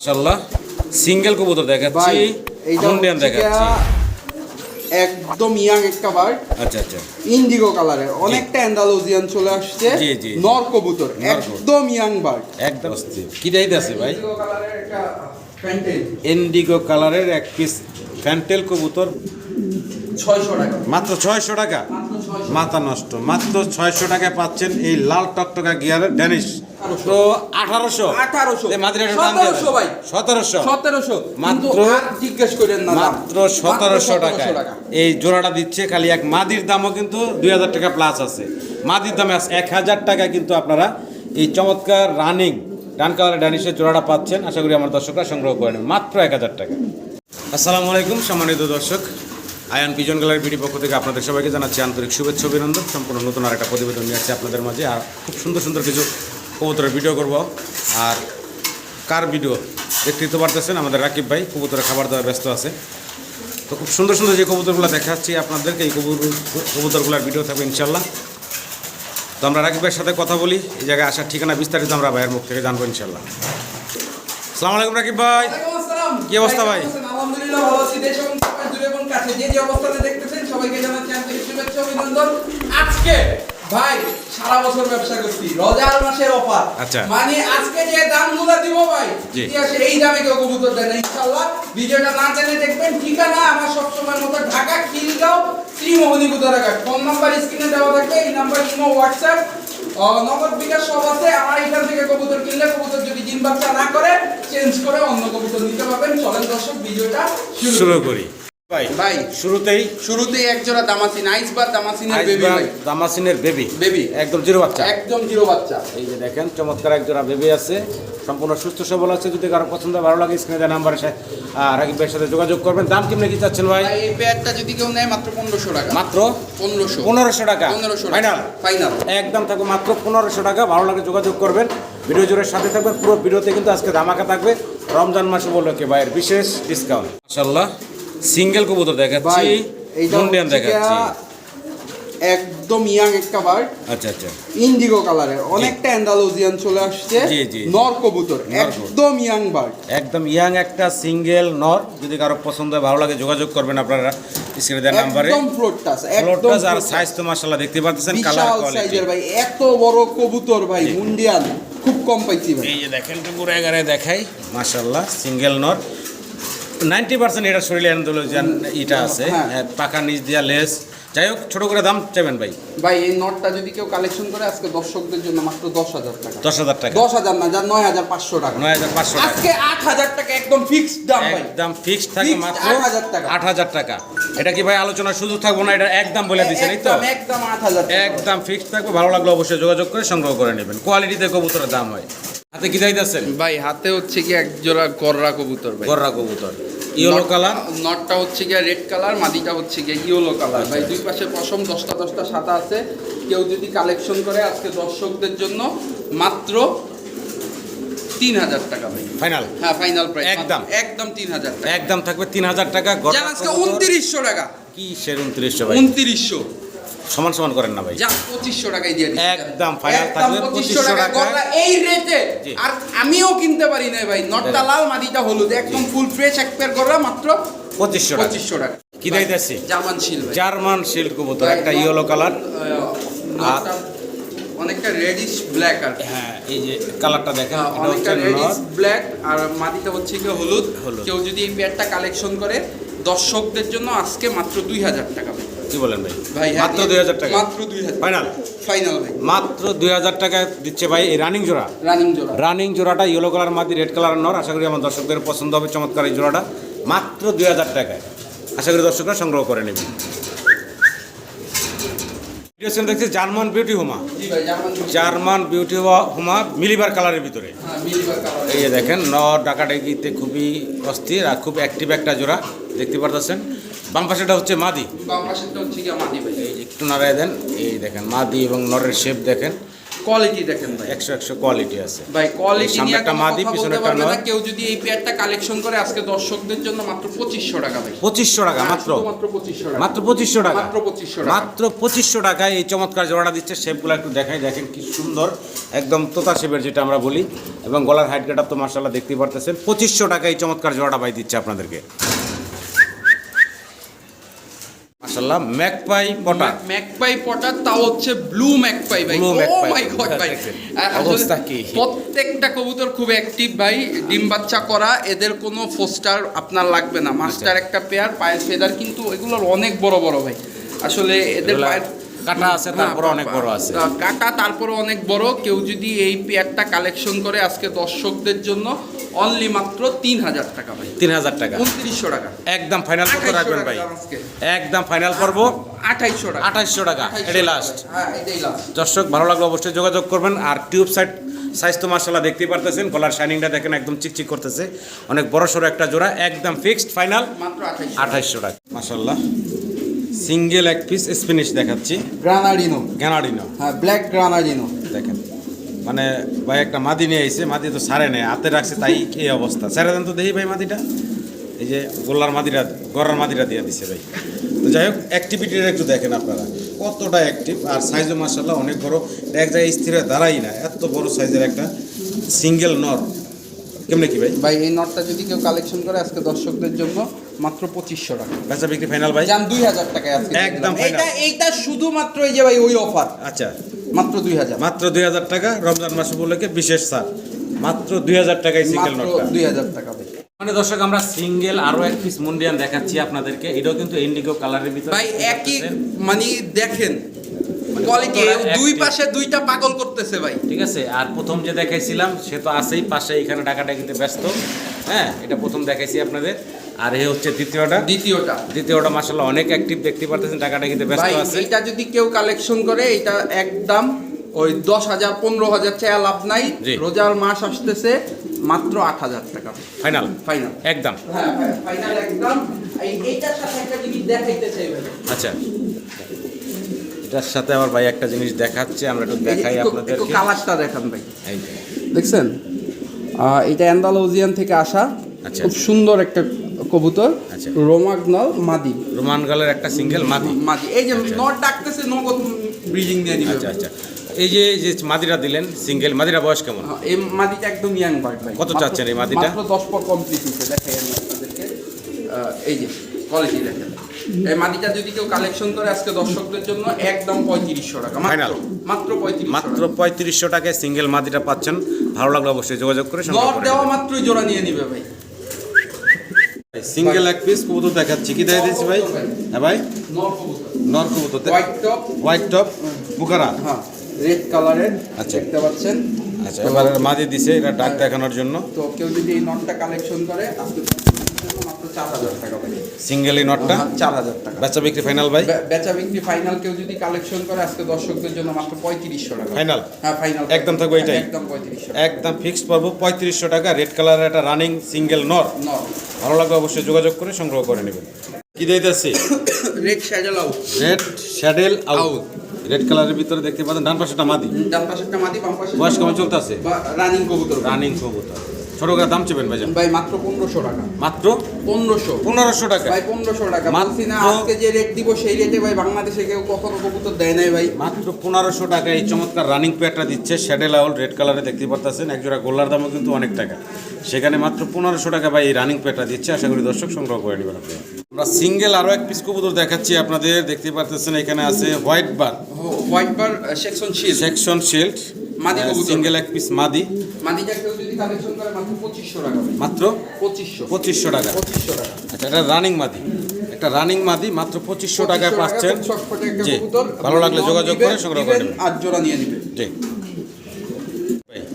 মাশাল্লাহ সিঙ্গেল কবুতর দেখাচ্ছি মুন্ডিয়ান দেখাচ্ছি। একদম ইয়াং একটা বার্ড। আচ্ছা আচ্ছা। ইন্ডিগো কালারের অনেকটা অ্যান্ডালোজিয়ান চলে আসছে জি, জি। নর কবুতর একদম ইয়াং বার্ড। একদম কি দায়িত্ব আছে ভাই? ইন্ডিগো কালারের একটা প্যান্টেল ইন্ডিগো কালারের এক পিস ফ্যান্টেল কবুতর। মাত্র ছয়শো টাকা? মাথা নষ্ট। মাত্র ছয়শো টাকায় পাচ্ছেন এই লাল টকটকা গিয়ারের ড্যানিশ। তো আঠারোশো? 1800 1700 ভাই। সতেরোশো? সতেরোশো। মাত্র- জিজ্ঞেস করেন না। মাত্র সতেরোশো টাকায়। 1700 টাকা। এই জোড়াটা দিচ্ছে খালি এক মাদির দামও কিন্তু দুই হাজার টাকা প্লাস আছে। মাদির দামে আছে এক হাজার টাকায় কিন্তু আপনারা এই চমৎকার রানিং ডান কালারের ড্যানিশের জোড়াটা পাচ্ছেন। আশা করি আমার দর্শকরা সংগ্রহ করে নেন মাত্র এক হাজার টাকা। আসসালামু আলাইকুম সম্মানিত দর্শক। আয়ান পিজন গ্যালারি বিডি পক্ষ থেকে আপনাদের সবাইকে জানাচ্ছি আন্তরিক শুভেচ্ছা অভিনন্দন। সম্পূর্ণ নতুন আর একটা প্রতিবেদন নিয়ে আসছি আপনাদের মাঝে। আর খুব সুন্দর সুন্দর কিছু কবুতরের ভিডিও করব। আর কার ভিডিও দেখতে তো পারতেছেন? আমাদের রাকিব ভাই কবুতরের খাবার দেওয়ার ব্যস্ত আছে। তো খুব সুন্দর সুন্দর যে কবুতরগুলো দেখাচ্ছি আপনাদেরকে এই কবুতর কবুতরগুলোর ভিডিও থাকবে ইনশাল্লাহ তো আমরা রাকিব ভাইয়ের সাথে কথা বলি। এই জায়গায় আসার ঠিকানা বিস্তারিত আমরা ভাইয়ের মুখ থেকে জানব ইনশাল্লাহ সালাম আলাইকুম রাকিব ভাই। কি অবস্থা ভাই? আলহামদুলিল্লাহ ভালো আছি। দূরে যে যে অবস্থাতে দেখতেছেন সবাইকে জানাচ্ছি আন্তরিক শুভেচ্ছা অভিনন্দন। আজকে ভাই সারা বছর ব্যবসা করছি। রোজার মাসের অফার। আচ্ছা। মানে আজকে যে দামগুলো দিব ভাই। ইতিহাসে এই দামে কেউ কবুতর দেয় না ইনশাআল্লাহ। ভিডিওটা না জেনে দেখবেন ঠিকানা আমার সবসময় মতো ঢাকা খিলগাঁও শ্রীমোহনী কুদারাঘাট ফোন নাম্বার স্ক্রিনে দেওয়া থাকবে এই নাম্বার ইমো হোয়াটসঅ্যাপ নগদ বিকাশ সব আছে। আমার এখান থেকে কবুতর কিনলে কবুতর যদি জিন বাচ্চা না করে চেঞ্জ করে অন্য কবুতর নিতে পারবেন। চলেন দর্শক ভিডিওটা শুরু শুরু করি। ভাই ভাই শুরুতেই? শুরুতেই এক জোড়া দামাসিন আইসবার দামাসিনের বেবি ভাই। দামাসিনের বেবি বেবি একদম জিরো বাচ্চা? একদম জিরো বাচ্চা। এই যে দেখেন চমৎকার এক জোড়া বেবি আছে। সম্পূর্ণ সুস্থ সবল আছে। যদি কারও পছন্দ হয়, ভালো লাগে স্ক্রিনে দেওয়া নাম্বারে রাকিব ভাইয়ের সাথে যোগাযোগ করবেন। দাম কেমনে কি চাচ্ছেন ভাই? ভাই এই পেয়ারটা যদি কেউ নেয় মাত্র পনেরোশো টাকা। মাত্র? পনেরোশো। পনেরোশো টাকা? পনেরোশো ফাইনাল ফাইনাল একদম থাকবে মাত্র পনেরোশো টাকা। ভালো লাগে যোগাযোগ করবেন। ভিডিও জোরের সাথে থাকবেন। পুরো ভিডিওতে কিন্তু আজকে ধামাকা থাকবে। রমজান মাস উপলক্ষে ভাইয়ের বিশেষ ডিসকাউন্ট মাশাল্লাহ সিঙ্গেল কবুতর দেখাচ্ছি ভাই মুন্ডিয়ান দেখাচ্ছি। একদম ইয়াং একটা বার্ড আচ্ছা আচ্ছা। ইন্ডিগো কালারের অনেকটা অ্যান্ডালোজিয়ান চলে আসছে। জি, জি। নর কবুতর। একদম ইয়াং বার্ড একদম ইয়াং একটা সিঙ্গেল নর। যদি কারও পছন্দ হয় ভালো লাগে যোগাযোগ করবেন আপনারা স্ক্রিনে দেওয়া নাম্বারে একদম একদম আর সাইজ তো মাশাআল্লাহ দেখতে পাচ্ছেন কালার বিশাল কোয়ালিটি সাইজের ভাই এত বড় কবুতর ভাই মুন্ডিয়াল খুব কম পাইছি ভাই। এই যে দেখেন একটু ঘুরে এগারে দেখাই। মাশাআল্লাহ সিঙ্গেল নর। নাইনটি পার্সেন্ট এটা শরীরে অ্যান্ডোলজিয়ান ইটা আছে। হ্যাঁ। হ্যাঁ, পাকা নিচ দিয়া লেস। যাই হোক ছোট করে দাম চাইবেন ভাই। ভাই এই নটটা যদি কেউ কালেকশন করে আজকে দর্শকদের জন্য মাত্র দশ হাজার টাকা। দশ হাজার টাকা। দশ হাজার না যার নয় হাজার পাঁচশো টাকা। নয় হাজার পাঁচশো আজকে আট হাজার টাকা একদম ফিক্সড দাম একদম ফিক্সড থাকে মাত্র 8,000 টাকা। আট হাজার টাকা। এটা কি ভাই আলোচনার সুযোগ থাকব না? এটা একদম বলে দিচ্ছেন এই তো? একদম একদম আট হাজার একদম ফিক্সড থাকবে। ভালো লাগলে অবশ্যই যোগাযোগ করে সংগ্রহ করে নেবেন। কোয়ালিটিতে কবুতরের দাম হয়। হাতে কি যাইতেছেন? ভাই হাতে হচ্ছে কি এক জোড়া গররা কবুতর ভাই। গররা কবুতর। Yellow colour? নটটা হচ্ছে গিয়ে রেড কালার মাদিটা হচ্ছে গিয়ে ইয়েলো কালার। ভাই দুই পাশে পশম দশটা দশটা সাদা আছে। কেউ যদি কালেকশন করে আজকে দর্শকদের জন্য মাত্র তিন হাজার টাকা ভাই। ফাইনাল? হ্যাঁ ফাইনাল প্রাইস। একদম। একদম তিন হাজার টাকা। একদম থাকবে তিন হাজার টাকা গররা যান আজকে। উনত্রিশশো টাকা। কি সের উনত্রিশশো ভাই? উনত্রিশশো। সমান সমান করেন না ভাই। যা পঁচিশশো টাকায় দিয়ে দিচ্ছি। একদম একদম থাকবে পঁচিশশো 2500 টাকা। গররা এই রেটে। আর আমিও কিনতে পারি না ভাই। নটটা লাল মাদিটা হলুদ। একদম ফুল ফ্রেশ এক পেয়ার গররা মাত্র পঁচিশশো টাকা। পঁচিশশো টাকা। কি দিতেছি? জামান শিল ভাই। জার্মান শিল্ড কবুতর একটা ইয়েলো কালার নটটা অনেকটা রেডিশ ব্ল্যাক আর হ্যাঁ এই যে কালারটা দেখেন এটা অনেকটা হচ্ছে রেডিশ ব্ল্যাক আর মাটিটা হচ্ছে কি হলুদ। কেউ যদি এই পেয়ারটা কালেকশন করে দর্শকদের জন্য আজকে মাত্র দুই হাজার টাকা কি বলেন ভাই? ভাই হ্যাঁ, মাত্র দুই হাজার টাকা। মাত্র দুই হাজার। ফাইনাল ফাইনাল ভাই। মাত্র দুই হাজার টাকা দিচ্ছে ভাই এই রানিং জোড়া। রানিং জোড়া। রানিং জোড়াটা ইয়েলো কালার মাদি রেড কালার নর। আশা করি আমার দর্শকদের পছন্দ হবে চমৎকার এই জোড়াটা। মাত্র দুই হাজার টাকায়। আশা করি দর্শকরা সংগ্রহ করে নেবেন দেখছি German beauty homer. German beauty homer মিলিবার কালারের ভিতরে। হ্যাঁ এই দেখেন নর ডাকাডাকিতে খুবই অস্থির আর খুব অ্যাক্টিভ একটা জোড়া। দেখতে পারতেছেন? বাম পাশেটা হচ্ছে মাদি। বাম পাশেরটা হচ্ছে কি মাদি ভাই। একটু নাড়ায় দেন এই দেখেন মাদি এবং নরের শেপ দেখেন। কোয়ালিটি দেখেন ভাই। একশো একশো কোয়ালিটি আছে। ভাই কোয়ালিটি নিয়ে একটা মাদি, পিছনে একটা নর। কেউ যদি এই পেয়ারটা কালেকশন করে আজকে দর্শকদের জন্য মাত্র পঁচিশশো টাকা ভাই। পঁচিশশো টাকা হ্যাঁ, মাত্র? শুধুমাত্র পঁচিশশো টাকা। মাত্র পঁচিশশো টাকা? মাত্র 2500 টাকা। মাত্র পঁচিশশো টাকায় এই চমৎকার জোড়াটা দিচ্ছে। শেপগুলো একটু দেখাই দেখেন কি সুন্দর। একদম তোতা শেপের যেটা আমরা বলি। এবং গলার হাইট কাটার তো মার্শাল্লাহ দেখতেই পারতেছেন। পঁচিশশো টাকায় এই চমৎকার জোড়াটা ভাই দিচ্ছে আপনাদেরকে। মার্শাল্লাহ ম্যাকপাই পটা ম্যাকপাই পটা তাও হচ্ছে ব্লু ম্যাকপাই ভাই। ও মাই গড ভাই। অবস্থা কি? প্রত্যেকটা কবুতর খুব অ্যাক্টিভ ভাই। ডিম বাচ্চা করা এদের কোনো ফোস্টার আপনার লাগবে না। মাস্টার আচ্ছা। একটা পেয়ার পায়ের ফেদার কিন্তু এগুলোর অনেক বড় বড় ভাই। আসলে এদের পায়ের কাটা আছে, তারপরে অনেক বড় আছে। কাটা তারপরে অনেক বড়। কেউ যদি এই পেয়ারটা কালেকশন করে আজকে দর্শকদের জন্য অনলি মাত্র তিন হাজার টাকা ভাই। তিন হাজার টাকা। উনত্রিশশো টাকা। একদম ফাইনাল 2800 রাখবেন ভাই। একদম ফাইনাল করব আঠাইশশো টাকা। আঠাশশো টাকা। 2800 এটাই লাস্ট হ্যাঁ দর্শক ভালো লাগলে অবশ্যই যোগাযোগ করবেন। আর টিউব সাইড সাইজ তো মার্শাল্লাহ দেখতেই পারতেছেন। গলার শাইনিংটা দেখেন একদম চিকচিক করতেছে। অনেক বড় সড়ো একটা জোড়া একদম ফিক্সড ফাইনাল মাত্র আঠাইশশো আঠাইশশো টাকা। মার্শাল্লাহ সিঙ্গেল এক পিস স্পিনিশ দেখাচ্ছি। গ্রানাডিনো গ্যানাডিনো হ্যাঁ ব্ল্যাক গ্রানাডিনো দেখেন মানে ভাই একটা মাদি নিয়ে আইছে মাদি তো সারে নেই হাতে রাখছে তাই এই অবস্থা। সারে দেন তো দেখি ভাই মাদিটা। এই যে গোল্লার মাদিটা গড়ার মাদিটা দিয়ে দিছে ভাই। তো যাই হোক অ্যাক্টিভিটিটা একটু দেখেন আপনারা। কতটা অ্যাক্টিভ আর সাইজও মার্শাল্লাহ অনেক বড়। এক জায়গায় স্থির দাঁড়াই না এত বড় সাইজের একটা সিঙ্গেল নর কেমনে কি ভাই? ভাই এই নটটা যদি কেউ কালেকশন করে আজকে দর্শকদের জন্য মাত্র পঁচিশশো টাকা। বেচা বিক্রি ফাইনাল ভাই? যান দুই হাজার টাকায় আজকে একদম final। এইটা শুধুমাত্র এই যে ভাই ওই অফার আচ্ছা। মাত্র দুই হাজার। মাত্র দুই হাজার টাকা রমজান মাস উপলক্ষে বিশেষ ছাড়। মাত্র দুই হাজার টাকায় সিঙ্গেল মাত্র দুই হাজার টাকা ভাই। মানে দর্শক আমরা সিঙ্গেল আরও এক পিস মুন্ডিয়ান দেখাচ্ছি আপনাদেরকে। এটাও কিন্তু ইন্ডিগো কালারের ভিতরে ভাই একই মানে দেখেন কোয়ালিটি দুই পাশে দুইটা পাগল করতেছে ভাই। ঠিক আছে? আর প্রথম যে দেখাইছিলাম সে তো আছেই পাশে এখানে ডাকাডাকিতে ব্যস্ত। হ্যাঁ এটা প্রথম দেখাইছি আপনাদের। আর এ হচ্ছে দ্বিতীয়টা। দ্বিতীয়টা। দ্বিতীয়টা মাসাল্লাহ অনেক অ্যাক্টিভ দেখতে পারতেছেন ডাকাডাকিতে ব্যস্ত আছে। এটা যদি কেউ কালেকশন করে এটা একদম ওই দশ হাজার পনেরো হাজার চেয়ে লাভ নাই। রোজার মাস আসতেছে মাত্র আট হাজার টাকা। ফাইনাল ফাইনাল একদম। হ্যাঁ ফাইনাল একদম। এইটার সাথে একটা জিনিস দেখাইতে চাই আচ্ছা। এটার সাথে আবার ভাই একটা জিনিস দেখাচ্ছে আমরা একটু দেখাই আপনাদের কালারটা দেখান ভাই। দেখছেন? এটা অ্যান্ডালোজিয়ান থেকে আসা। আচ্ছা। খুব সুন্দর একটা কবুতর আচ্ছা। রোমাগনাল মাদি। রোমান গালের একটা সিঙ্গেল মাদি। মাদি। এই যে আচ্ছা। নট ডাকতেছে নগদ ব্রিজিং দিয়ে দিবে আচ্ছা আচ্ছা। এই যে যে মাদিরা দিলেন সিঙ্গেল মাদিরা বয়স কেমন? হ্যাঁ, এই মাদিটা একদম ইয়াং বার্ড ভাই। কত চাচ্ছেন এই মাদিটা? মাত্র দশ পর কমপ্লিট হয়েছে দেখাই আমি আপনাদেরকে। এই যে কোয়ালিটি দেখেন। এই মাদিটা যদি কেউ কালেকশন করে আজকে দর্শকদের জন্য একদম পঁয়ত্রিশশো টাকা। Final। মাত্র পঁয়ত্রিশ মাত্র পঁয়ত্রিশশো টাকায় সিঙ্গেল মাদিটা পাচ্ছেন। ভালো লাগলে অবশ্যই যোগাযোগ করে দেওয়া মাত্রই জোড়া নিয়ে নিবে ভাই। সিঙ্গেল এক পিস কবুতর দেখাচ্ছি। কি দেখা দিয়েছি ভাই? হ্যাঁ ভাই? নর কবুতর। নর কবুতর হোয়াইট টপ হোয়াইট টপ বুকারা? হ্যাঁ রেড কালারের আচ্ছা। দেখতে পাচ্ছেন? আচ্ছা এবার মাঝে দিছে এটা ডাক দেখানোর জন্য। তো কেউ যদি এই নটটা কালেকশন করে আজকে চার হাজার টাকা ভাই। সিঙ্গেল এই নটটা চার হাজার টাকা। বেচা বিক্রি ফাইনাল ভাই? বেচা বিক্রি ফাইনাল কেউ যদি কালেকশন করে আজকে দর্শকদের জন্য মাত্র পঁয়ত্রিশশো টাকা। ফাইনাল হ্যাঁ ফাইনাল একদম থাকবে এটাই? একদম পঁয়ত্রিশশো একদম ফিক্সড পাবো পঁয়ত্রিশশো টাকা রেড কালারের একটা রানিং সিঙ্গেল নর নর ভালো লাগলে অবশ্যই যোগাযোগ করে সংগ্রহ করে নেবেন। কি দিতেছি? Red saddle out red saddle out red কালারের ভিতরে দেখতে পাচ্ছেন ডান পাশেটা মাদি। ডান পাশেরটা মাদি বাম পাশে বয়স কেমন চলতেছে? রানিং কবুতর। রানিং কবুতর। দাম ভাইজান। ভাই মাত্র পনেরোশো টাকা। মাত্র? পনেরোশো। পনেরোশো টাকা? ভাই পনেরোশো টাকা। না আজকে যে রেট দিব সেই রেটে ভাই বাংলাদেশে কেউ কখনো কবুতর দেয় নাই ভাই। মাত্র পনেরোশো টাকা। এই চমৎকার রানিং পেয়ারটা দিচ্ছে। শ্যাডেল আউল রেড কালারে দেখতে পারতেছেন। একজোড়া গোল্লার দামও কিন্তু অনেক টাকা। সেখানে মাত্র পনেরোশো টাকা ভাই এই রানিং পেয়ারটা দিচ্ছে। আশা করি দর্শক সংগ্রহ করে নেবেন আমরা সিঙ্গেল আরও এক পিস কবুতর দেখাচ্ছি আপনাদের। দেখতে পারতেছেন এখানে আছে white bar white bar section section shield মাদি। সিঙ্গেল এক পিস মাদি। মাদিটা কেউ কালেকশন করে মাত্র পঁচিশশো টাকা মাত্র? পঁচিশশো। পঁচিশশো টাকা। পঁচিশশো টাকা। আচ্ছা এটা রানিং মাদি। একটা রানিং মাদি মাত্র পঁচিশশো টাকায় পাচ্ছেন। জি ভালো লাগলে যোগাযোগ করে সংগ্রহ করে আর জোড়া নিয়ে নিবে জি।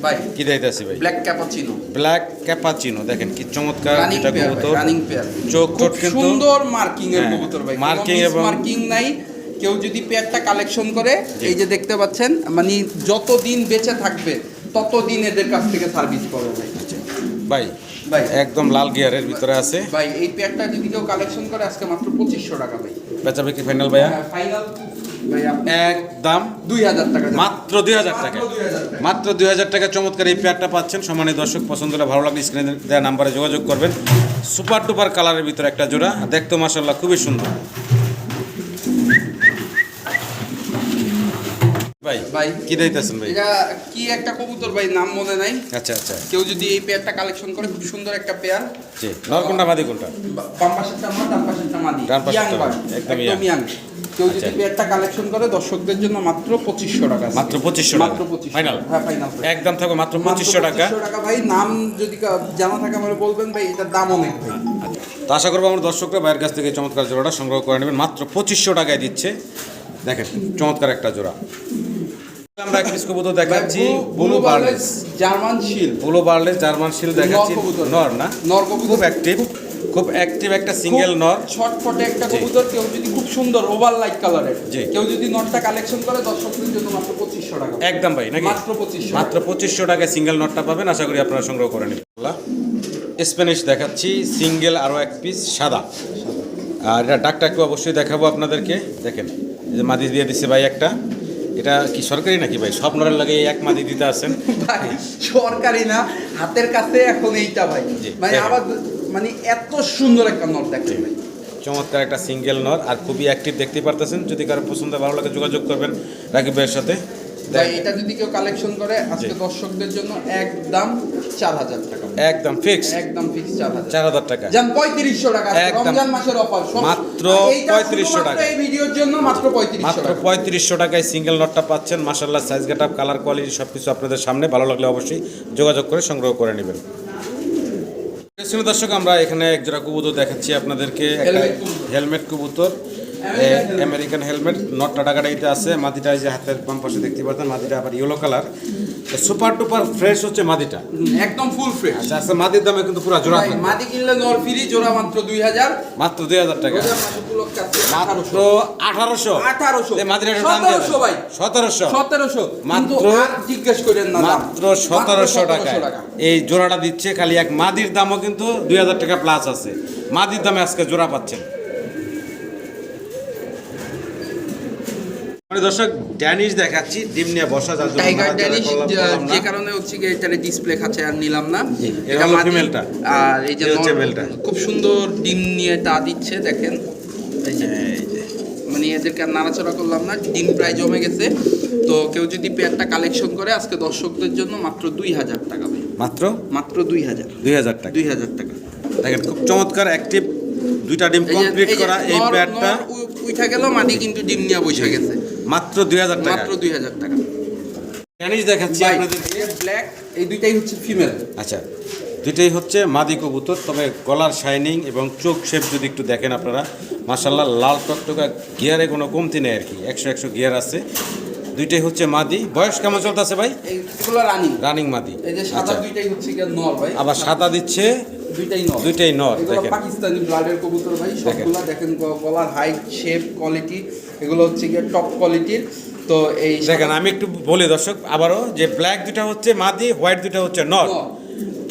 ভাই, কি ভাই? ব্ল্যাক ক্যাপাচিনো ব্ল্যাক ক্যাপাচিনো দেখেন কি চমৎকার এটা কবুতর। রানিং পেয়ার চোখ কিন্তু সুন্দর মার্কিং এর হ্যাঁ, কবুতর ভাই। marking এবং- মার্কিং নাই। কেউ যদি পেয়ারটা কালেকশন করে এই যে দেখতে পাচ্ছেন মানে যতদিন বেঁচে থাকবে ততদিন এদের কাছ থেকে সার্ভিস পাবে ভাই ভাই ভাই। একদম লাল গিয়ারের ভিতরে আছে। ভাই এই পেয়ারটা যদি কেউ কালেকশন করে আজকে মাত্র পঁচিশশো টাকা ভাই। বেচা বিক্রি ফাইনাল ভাইয়া? ফাইনাল ভাই একদম। দুই হাজার টাকা মাত্র দুই হাজার টাকা। মাত্র 2000 দুই হাজার টাকা চমৎকার এই পেয়ারটা পাচ্ছেন। সম্মানিত দর্শক পছন্দ হলে ভালো লাগলে স্ক্রিনে দেওয়া নাম্বারে যোগাযোগ করবেন। সুপার টুপার কালারের ভিতরে একটা জোড়া। দেখতে মাসাল্লাহ খুবই সুন্দর। ভাই ভাই। কি দিতেছেন ভাই? এটা কি একটা কবুতর ভাই? নাম মনে নাই। আচ্ছা আচ্ছা। কেউ যদি এই পেয়ারটা কালেকশন করে খুব সুন্দর একটা পেয়ার। জি নর কোনটা মাদি কোনটা? বাম পাশেরটা আমার ডান পাশেরটা মাদি। ডান পাশেরটা একদম ইয়াং। কেউ যদি আচ্ছা। পেয়ারটা কালেকশন করে দর্শকদের জন্য মাত্র পঁচিশশো টাকা মাত্র 2500 টাকা। মাত্র পঁচিশশো Final? হ্যাঁ ফাইনাল একদম থাকবে মাত্র পঁচিশশো টাকা। টাকা ভাই। নাম যদি জানা থাকে আমার বলবেন ভাই এটার দাম অনেক ভাই। তো আশা করব আমার দর্শকরা বাইরের কাছ থেকে চমৎকার জোড়াটা সংগ্রহ করে নেবেন। মাত্র পঁচিশশো টাকায় দিচ্ছে। দেখেন চমৎকার একটা জোড়া। আমরা এক পিস কবুতর দেখাচ্ছি blue barless German shield. Blue barless German shield দেখাচ্ছি। নর না? খুব অ্যাক্টিভ খুব অ্যাক্টিভ একটা সিঙ্গেল খুব নর। ছটফটে একটা কবুতর কেউ যদি খুব সুন্দর ওভার লাইট কালারের। কেউ যদি নটটা কালেকশন করে দর্শকদের জন্য মাত্র পঁচিশশো টাকা। একদম ভাই নাকি? মাত্র 2500 মাত্র পঁচিশশো টাকায় সিঙ্গেল নটটা পাবেন আশা করি আপনারা সংগ্রহ করে নেবেন। স্প্যানিশ দেখাচ্ছি সিঙ্গেল আরও এক পিস সাদা। আর এটা ডাকটা একটু অবশ্যই দেখাবো আপনাদেরকে। দেখেন যে মাদি দিয়ে দিচ্ছে ভাই একটা। এটা কি সরকারি নাকি ভাই? সব নরের লাগে এক মাদি দিতে আসেন ভাই সরকারি না হাতের কাছে এখন এইটা ভাই। মানে দেখেন। আবার মানে এত সুন্দর একটা নট দেখছেন ভাই। চমৎকার একটা সিঙ্গেল নর আর খুবই অ্যাক্টিভ দেখতে পারতেছেন। যদি কারও পছন্দ ভালো লাগে যোগাযোগ করবেন রাকিব ভাইয়ের সাথে। ভাই এটা যদি কেউ কালেকশন করে আজকে দর্শকদের জন্য একদম চার হাজার টাকা। একদম ফিক্স একদম ফিক্স চার হাজার। চার হাজার টাকা। যান পঁয়ত্রিশশো টাকা রমজান মাসের অফার মাত্র 3500 টাকা। এই ভিডিওর জন্য মাত্র পঁয়ত্রিশশো মাত্র পঁয়ত্রিশশো টাকায় সিঙ্গেল নটটা পাচ্ছেন। মাসাল্লাহ size get up colour quality সব কিছু আপনাদের সামনে। ভালো লাগলে অবশ্যই যোগাযোগ করে সংগ্রহ করে নেবেন। দর্শক আমরা এখানে এক জোড়া কবুতর দেখাচ্ছি আপনাদেরকে। হেলমেট কবুতর। আমেরিকান হেলমেট নটটা টাকাটাইতে আছে মাদিটা এই যে হাতের বাম পাশে দেখতে পাচ্ছেন মাদিটা আবার yellow colour super duper fresh হচ্ছে মাদিটা একদম ফুল ফ্রেশ আচ্ছা আচ্ছা মাদির দামে কিন্তু পুরো জোড়া থাকবে। কিনলে নর ফ্রি জোড়া মাত্র দুই হাজার। মাত্র দুই হাজার টাকা। মাত্র আঠারোশো। আঠারোশো। মাদিটা সতেরোশো ভাই। সতেরোশো। সতেরোশো। মাত্র- জিজ্ঞেস করেন না মাত্র সতেরোশো টাকা টাকা। এই জোড়াটা দিচ্ছে খালি এক মাদির দামও কিন্তু দুই হাজার টাকা প্লাস আছে। মাদির দামে আজকে জোড়া পাচ্ছেন। দর্শক ড্যানিশ দেখাচ্ছি ডিম নিয়ে বসা জন্য টাইগার ড্যানিশ যে- কারণে হচ্ছে কি এটার ডিসপ্লে খাচ্ছে আর নিলাম না। এটা হলো female-টা। আর এই যে নর- খুব সুন্দর ডিম নিয়ে তা দিচ্ছে দেখেন। এই যে মানে এদেরকে আর নাড়াচাড়া করলাম না ডিম প্রায় জমে গেছে। তো কেউ যদি পেয়ারটা কালেকশন করে আজকে দর্শকদের জন্য মাত্র দুই হাজার টাকা মাত্র? মাত্র দুই হাজার। দুই হাজার টাকা। দুই হাজার টাকা। দেখেন খুব চমৎকার অ্যাক্টিভ দুইটা ডিম কমপ্লিট করা এই নর উঠা গেল মাটি কিন্তু ডিম নিয়ে বসে গেছে। মাত্র দুই হাজার টাকা। মাত্র দুই হাজার টাকা। ড্যানিশ দেখাচ্ছি আপনাদেরকে ব্ল্যাক এই দুইটাই হচ্ছে ফিমেল আচ্ছা দুইটাই হচ্ছে মাদি কবুতর তবে গলার শাইনিং এবং চোখ শেপ যদি একটু দেখেন আপনারা মাসাল্লাহ লাল টকটকা গিয়ারে কোনো কমতি নেই আর কি একশো একশো গিয়ার আছে। দুইটাই হচ্ছে মাদি। বয়স কেমন চলতেছে ভাই? রানিং রানিং মাদি। আচ্ছা। আবার সাদা দিচ্ছে দুইটাই নর দুইটাই নর, দেখেন। পাকিস্তানি ব্লাডের কবুতর ভাই সবগুলো দেখেন গলার হাইট শেপ কোয়ালিটি এগুলো হচ্ছে গিয়ে টপ কোয়ালিটির তো এই দেখেন আমি একটু বলি দর্শক আবারও যে ব্ল্যাক দুটা হচ্ছে মাদি হোয়াইট দুটা হচ্ছে নর।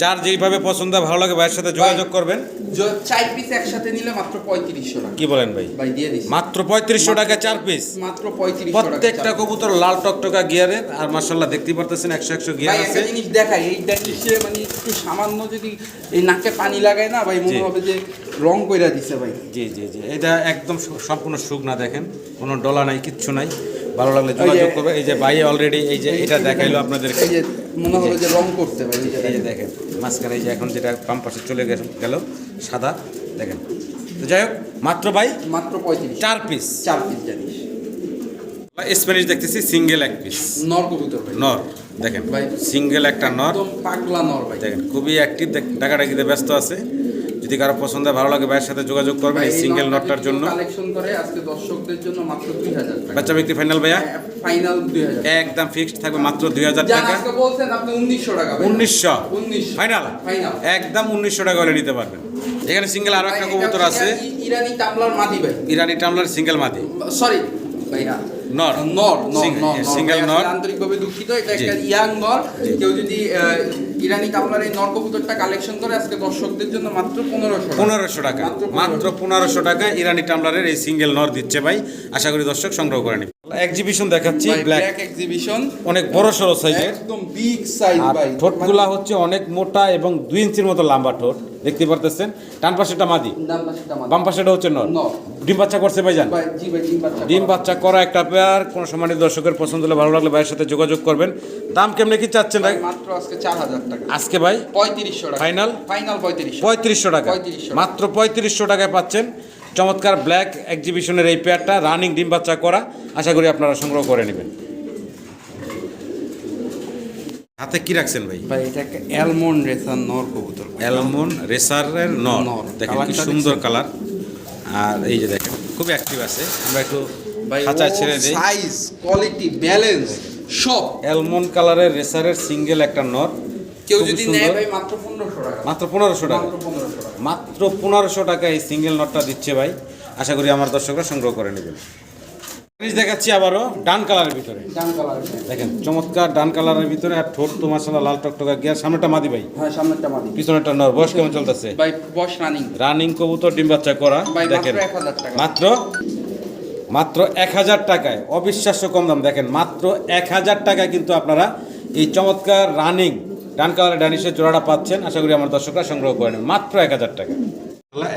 চার যেইভাবে পছন্দ ভালো লাগে ভাইয়ের সাথে যোগাযোগ করবেন। চার পিস একসাথে নিলে মাত্র পঁয়ত্রিশশো টাকা। কি বলেন ভাই? ভাই দিয়ে দিস মাত্র পঁয়ত্রিশশো টাকা চার পিস মাত্র পঁয়ত্রিশশো টাকা প্রত্যেকটা কবুতর লাল টকটকা গিয়ারের আর মার্শাল্লাহ দেখতেই পারতেছেন একশো একশো গিয়ার আছে। জিনিস দেখাই এই ড্যানিশে মানে একটু সামান্য যদি এই নাকে পানি লাগায় না ভাই মনে হবে যে রং কইরা দিছে ভাই। জি জি জি এটা একদম সম্পূর্ণ সুখ না দেখেন কোনো ডলা নাই কিচ্ছু নাই। ভালো লাগলে যোগাযোগ করবে এই যে ভাই অলরেডি এই যে এটা দেখাইলো আপনাদেরকে। মনে হবে যে রং করতে পারি। এই যে দেখেন। মাঝখানে যে এখন যেটা পাম্পাসে চলে গেছে গেল সাদা দেখেন। তো যাই হোক মাত্র ভাই মাত্র পঁয়ত্রিশ। চার পিস চার পিস জানিস। স্প্যানিশ দেখতেছি সিঙ্গেল এক পিস নর কবুতর নর দেখেন ভাই। সিঙ্গেল একটা নর। পাগলা নর ভাই। দেখেন খুবই অ্যাক্টিভ দেখ ডাকাডাকিতে ব্যস্ত আছে। যদি কারও পছন্দ ভালো লাগে ভাইয়ের সাথে যোগাযোগ করবেন এই সিঙ্গেল নটটার জন্য। কালেকশন করে আজকে দর্শকদের জন্য মাত্র দুই হাজার টাকা। বাচ্চা ব্যক্তি ফাইনাল ভাইয়া? ফাইনাল দুই হাজার একদম ফিক্সড থাকবে মাত্র দুই হাজার যান টাকা। আজকে বলছেন আপনি উনিশশো টাকা ভাই। উনিশশো। উনিশশো। ফাইনাল ফাইনাল একদম উনিশশো টাকা হলে নিতে পারবেন। এখানে সিঙ্গেল আরও একটা কবুতর আছে। ইরানি টামলার মাদি ভাই। ইরানি টামলার সিঙ্গেল মাদি। সরি ভাইয়া। নর নর নর Sing- নর আন্তরিকভাবে দুঃখিত এটা একটা ইয়াং নর কেউ যদি ইরানি টামলার এই নর কালেকশন করে আজকে দর্শকদের জন্য মাত্র পনেরোশো পনেরোশো টাকা। মাত্র পনেরোশো। টাকা ইরানি টামলারের এই সিঙ্গেল নর দিচ্ছে ভাই। আশা করি দর্শক সংগ্রহ করে এক্সিবিশন দেখাচ্ছি ব্ল্যাক এক্সিবিশন অনেক বড় সড়ো সাইজের একদম বিগ সাইজ আর ভাই ঠোঁটগুলা হচ্ছে অনেক মোটা এবং দুই ইঞ্চির মতো লম্বা ঠোঁট। দেখতে পারতেছেন? ডান পাশেটা মাদি। বাম পাশেটা হচ্ছে নর। ডিম বাচ্চা করছে ভাইজান? ভাই জি ভাই ডিম বাচ্চা ডিম করা। বাচ্চা করা একটা পেয়ার কোনো সম্মানিত দর্শকের পছন্দ হলে ভালো লাগলে ভাইয়ের সাথে যোগাযোগ করবেন। দাম কেমনে কি চাচ্ছেন ভাই মাত্র আজকে চার হাজার টাকা। আজকে ভাই? পঁয়ত্রিশশো টাকা। Final? ফাইনাল পঁয়ত্রিশশো। পঁয়ত্রিশশো টাকা। 3500 মাত্র পঁয়ত্রিশশো টাকায় পাচ্ছেন। চমৎকার ব্ল্যাক এক্সিবিশনের এই পেয়ারটা রানিং ডিম বাচ্চা করা আশা করি আপনারা সংগ্রহ করে নেবেন। হাতে কি রাখছেন ভাই? ভাই এটা একটা অ্যালমন্ড রেসার নর কবুতর। অ্যালমন রেসারের নর। নর। দেখেন কি সুন্দর কালার। আর এই যে দেখেন খুব অ্যাক্টিভ আছে। আমরা একটু ভাই খাঁচায় ছেড়ে দিই। সাইজ কোয়ালিটি ব্যালেন্স সব। অ্যালমন্ড কালারের রেসারের সিঙ্গেল একটা নর। কেউ যদি সুন্দর। নেয় ভাই মাত্র পনেরোশো টাকা। মাত্র পনেরোশো টাকা। মাত্র এই সিঙ্গেল নটটা দিচ্ছে ভাই। আশা করি আমার দর্শকরা সংগ্রহ করে নেবেন। দেখাচ্ছি আবারও ডান কালারের ভিতরে। ডান কালার দেখেন চমৎকার ডান কালারের ভিতরে আর ঠোঁট তো মাসাল্লাহ লাল টকটকা গিয়ার সামনেটা মাদি ভাই। হ্যাঁ সামনেরটা মাদি। পিছনেরটা নর বয়স কেমন চলতেছে? ভাই বস রানিং। রানিং কবুতর ডিম বাচ্চা করা দেখেন। মাত্র মাত্র এক হাজার টাকায় অবিশ্বাস্য কম দাম। দেখেন মাত্র এক হাজার টাকায় কিন্তু আপনারা এই চমৎকার রানিং ডান কালারের ডানিশের জোড়াটা পাচ্ছেন। আশা করি আমার দর্শকরা সংগ্রহ করে নেন মাত্র এক হাজার টাকা।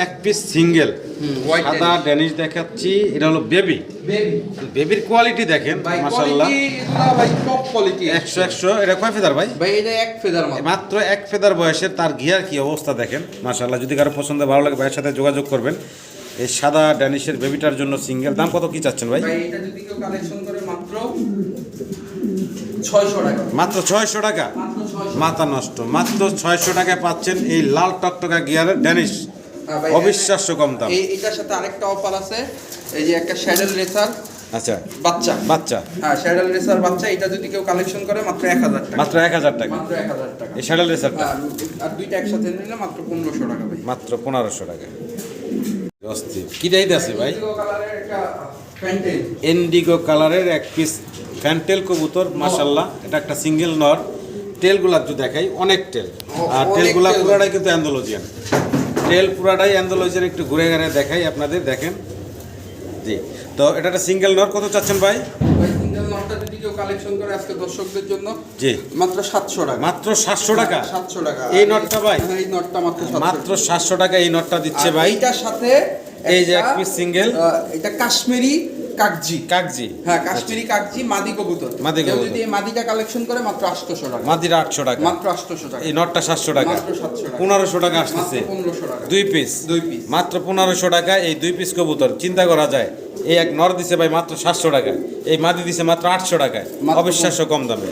এক পিস সিঙ্গেল সাদা ড্যানিশ দেখাচ্ছি। এটা হলো বেবি বেবি বেবির কোয়ালিটি দেখেন ভাই টপ কোয়ালিটি একশো একশো। এটা কয় ফেদার ভাই? ভাই এটা এক ফেদার মাত্র। মাত্র এক ফেদার বয়সের তার গিয়ার কি অবস্থা দেখেন। মাশাল্লাহ যদি কারও পছন্দ ভালো লাগে ভাইয়ের সাথে যোগাযোগ করবেন। এই সাদা ড্যানিশের বেবিটার জন্য সিঙ্গেল দাম কত কি চাচ্ছেন ভাই? ভাই এটা যদি কেউ কালেকশন করে মাত্র ছয়শো টাকা। মাত্র ছয়শো টাকা। মাত্র ছয়শো মাথা নষ্ট। মাত্র ছয়শো টাকায় পাচ্ছেন এই লাল টকটকা গিয়ারের ড্যানিশ। হ্যাঁ অবিশ্বাস্য কম দাম। এটার সাথে আরেকটা অফার আছে। এই যে একটা শ্যাডেল রেসার আচ্ছা। বাচ্চা। বাচ্চা। হ্যাঁ শ্যাডেল রেসার বাচ্চা। এটা যদি কেউ কালেকশন করে মাত্র এক হাজার টাকা। মাত্র এক হাজার টাকা। মাত্র এক হাজার টাকা। এই স্যাডেল রেসারটা। আর আর দুইটা একসাথে নিলে মাত্র পনেরোশো টাকা ভাই। মাত্র পনেরোশো টাকা। অস্থির। কি দায়িত্ব আছে ভাই? ইন্ডিগো কালারের এক পিস ফ্যান্টেল কবুতর মাশাল্লাহ এটা একটা সিঙ্গেল নর টেলগুলা যদি দেখাই অনেক টেল আর টেলগুলা পুরাটাই কিন্তু অ্যান্ডোলজিয়ান। টেল পুরাটাই অ্যান্ডোলজিয়ান একটু ঘুরে ঘুরে দেখাই আপনাদের দেখেন। জি তো এটা একটা সিঙ্গেল নর কত চাচ্ছেন ভাই? সিঙ্গেল কালেকশন করে আজকে দর্শকদের জন্য জি। মাত্র সাতশো টাকা। মাত্র সাতশো টাকা? সাতশো টাকা। এই নটটা ভাই? হ্যাঁ, এই নটটা মাত্র মাত্র সাতশো টাকা এই নটটা দিচ্ছে ভাই। এইটার সাথে এই যে একটা, এক single। এটা কাশ্মীরি কাকজি কাকজি হ্যাঁ কাশ্মীরি কাকজি মাদি কবুতর। মাদি কবুতর। যদি এই মাদিটা কালেকশন করে মাত্র আটশোশো টাকা। মাদির আটশো টাকা। মাত্র আটশোশো টাকা। এই নটটা সাতশো টাকা। মাত্র 700 টাকা। পনেরোশো টাকা আসছে আসতেছে। টাকা। দুই পিস দুই পিস মাত্র পনেরোশো টাকা এই দুই পিস কবুতর। চিন্তা করা যায় এই এক নর দিছে ভাই মাত্র সাতশো টাকা। এই মাদি দিছে মাত্র আটশো টাকায় মাত্র অবিশ্বাস্য কম দামে।